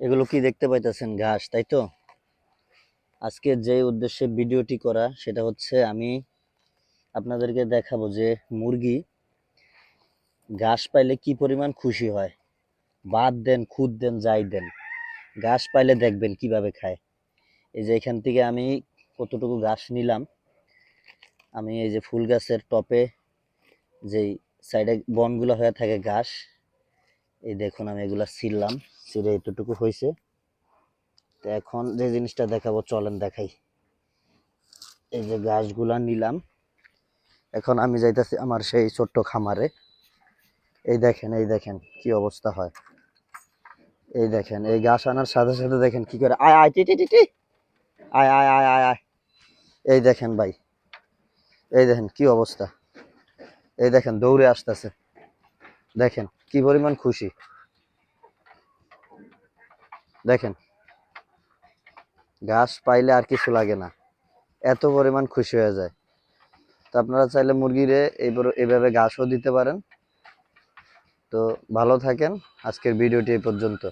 এগুলো কি দেখতে পাইতেছেন? ঘাস, তাই তো? আজকে যে উদ্দেশ্যে ভিডিওটি করা, সেটা হচ্ছে আমি আপনাদেরকে দেখাবো যে মুরগি ঘাস পাইলে কি পরিমাণ খুশি হয়। বাদ দেন, খুদ দেন, যাই দেন, ঘাস পাইলে দেখবেন কীভাবে খায়। এই যে এখান থেকে আমি কতটুকু ঘাস নিলাম, আমি এই যে ফুল গাছের টপে যেই সাইডে বনগুলো হয়ে থাকে ঘাস, এই দেখুন আমি এগুলা ছিললাম ছিঁড়ে এতটুকু হয়েছে। তো এখন যে জিনিসটা দেখাবো, চলেন দেখাই। এই যে ঘাসগুলা নিলাম। এখন আমি যাইতাছি আমার সেই ছোট্ট খামারে। এই দেখেন এই দেখেন কি অবস্থা হয়। এই দেখেন, এই গাছ আনার সাথে সাথে দেখেন কি করে। আয় আয় টি টি টি। আয় আয় আয় আয় আয়। এই দেখেন ভাই, এই দেখেন কি অবস্থা। এই দেখেন দৌড়ে আসতেছে। দেখেন কি পরিমাণ খুশি। দেখেন, ঘাস পাইলে আর কিছু লাগে না। এত পরিমাণ খুশি হয়ে যায়। তো আপনারা চাইলে মুরগিরে এইবার এইভাবে ঘাসও দিতে পারেন। তো ভালো থাকেন। আজকের ভিডিওটি এই পর্যন্ত।